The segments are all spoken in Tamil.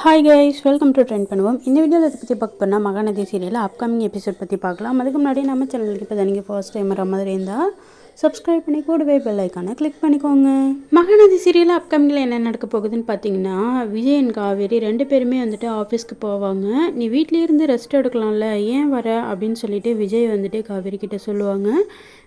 Hi guys welcome to trend பண்ணுவோம் இந்த வீடியோவில் இதை பற்றி பார்க்க போனால் மகாநதி சீரியலில் அப்கமிங் எபிசோட் பற்றி பார்க்கலாம். அதுக்கு முன்னாடி நம்ம சேனலுக்கு இப்போ நீங்கள் ஃபர்ஸ்ட் டைம் வர மாதிரி இருந்தால் சப்ஸ்கிரைப் பண்ணி கூடவே பெல் ஐக்கானை கிளிக் பண்ணிக்கோங்க. மகாநதி சீரியல் அப்கமிங்கில் என்ன நடக்க போகுதுன்னு பார்த்தீங்கன்னா விஜய் அண்ட் காவேரி ரெண்டு பேருமே வந்துட்டு ஆஃபீஸ்க்கு போவாங்க. நீ வீட்லேயே இருந்து ரெஸ்ட் எடுக்கலாம்ல ஏன் வர? அப்படின்னு சொல்லிட்டு விஜய் வந்துட்டு காவேரி கிட்ட சொல்லுவாங்க.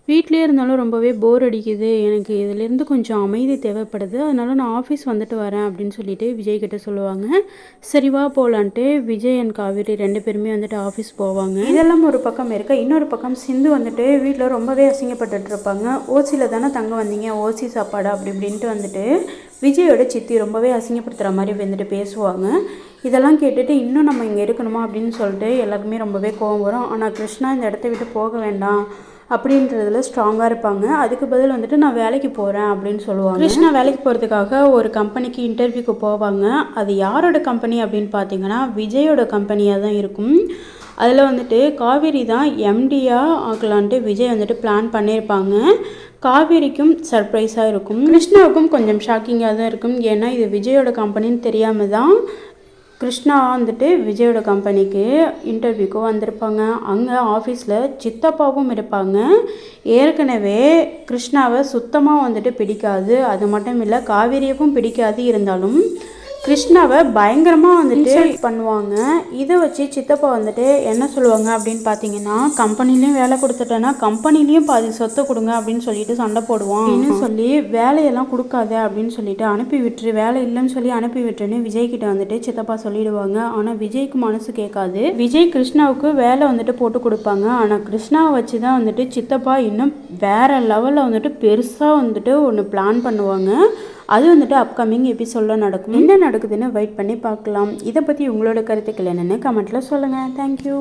வீட்லேயே இருந்தாலும் ரொம்பவே போர் அடிக்குது. எனக்கு இதிலேருந்து கொஞ்சம் அமைதி தேவைப்படுது. அதனால நான் ஆஃபீஸ் வந்துட்டு வரேன் அப்படின்னு சொல்லிட்டு விஜய் கிட்ட சொல்லுவாங்க. சரி வா போகலான்ட்டு விஜய் அண்ட் காவேரி ரெண்டு பேருமே வந்துட்டு ஆஃபீஸ் போவாங்க. இதெல்லாம் ஒரு பக்கம் இருக்க. இன்னொரு பக்கம் சிந்து வந்துட்டு வீட்டில் ரொம்பவே அசிங்கப்பட்டுட்டு இருப்பாங்க. ஓசியில் தானே தங்க வந்தீங்க ஓசி சாப்பாடு அப்படி இப்படின்ட்டு வந்துட்டு விஜயோட சித்தி ரொம்பவே அசிங்கப்படுத்துகிற மாதிரி வந்துட்டு பேசுவாங்க. இதெல்லாம் கேட்டுட்டு இன்னும் நம்ம இங்கே இருக்கணுமா அப்படின்னு சொல்லிட்டு எல்லாருக்குமே ரொம்பவே கோவம் வரும். ஆனால் கிருஷ்ணா இந்த இடத்த விட்டு போக வேண்டாம் அப்படின்றதுல ஸ்ட்ராங்காக இருப்பாங்க. அதுக்கு பதில் வந்துட்டு நான் வேலைக்கு போகிறேன் அப்படின்னு சொல்லுவாங்க. கிருஷ்ணா வேலைக்கு போகிறதுக்காக ஒரு கம்பெனிக்கு இன்டர்வியூக்கு போவாங்க. அது யாரோட கம்பெனி அப்படின்னு பார்த்தீங்கன்னா விஜயோட கம்பெனியாக தான் இருக்கும். அதில் வந்துட்டு காவேரி தான் எம்டியாக ஆக்கலான்ட்டு விஜய் வந்துட்டு பிளான் பண்ணியிருப்பாங்க. காவேரிக்கும் சர்ப்ரைஸாக இருக்கும். கிருஷ்ணாவுக்கும் கொஞ்சம் ஷாக்கிங்காக தான் இருக்கும். ஏன்னா இது விஜயோட கம்பெனின்னு தெரியாமல் தான் கிருஷ்ணா வந்துட்டு விஜயோட கம்பெனிக்கு இன்டர்வியூக்கும் வந்திருப்பாங்க. அங்கே ஆஃபீஸில் சித்தப்பாவும் இருப்பாங்க. ஏற்கனவே கிருஷ்ணாவை சுத்தமாக வந்துட்டு பிடிக்காது. அது மட்டும் இல்லை காவேரியக்கும் பிடிக்காது இருந்தாலும் கிருஷ்ணாவை பயங்கரமாக வந்துட்டு பண்ணுவாங்க. இதை வச்சு சித்தப்பா வந்துட்டு என்ன சொல்லுவாங்க அப்படின்னு பார்த்தீங்கன்னா கம்பெனிலையும் வேலை கொடுத்துட்டேன்னா கம்பெனிலையும் பாதி சொத்தை கொடுங்க அப்படின்னு சொல்லிட்டு சண்டை போடுவான். அப்படின்னு சொல்லி வேலையெல்லாம் கொடுக்காத அப்படின்னு சொல்லிட்டு அனுப்பி விட்டுரு வேலை இல்லைன்னு சொல்லி அனுப்பி விட்டுருன்னு விஜய் கிட்ட வந்துட்டு சித்தப்பா சொல்லிடுவாங்க. ஆனால் விஜய்க்கு மனசு கேட்காது. விஜய் கிருஷ்ணாவுக்கு வேலை வந்துட்டு போட்டு கொடுப்பாங்க. ஆனால் கிருஷ்ணாவை வச்சு தான் வந்துட்டு சித்தப்பா இன்னும் வேற லெவலில் வந்துட்டு பெருசாக வந்துட்டு ஒன்று பிளான் பண்ணுவாங்க. அது வந்துட்டு அப்கமிங் எபிசோடில் நடக்கும். என்ன நடக்குதுன்னு வெயிட் பண்ணி பார்க்கலாம். இதை பற்றி உங்களோட கருத்துக்கள் என்னென்னு கமெண்ட்டில் சொல்லுங்கள் தேங்க்யூ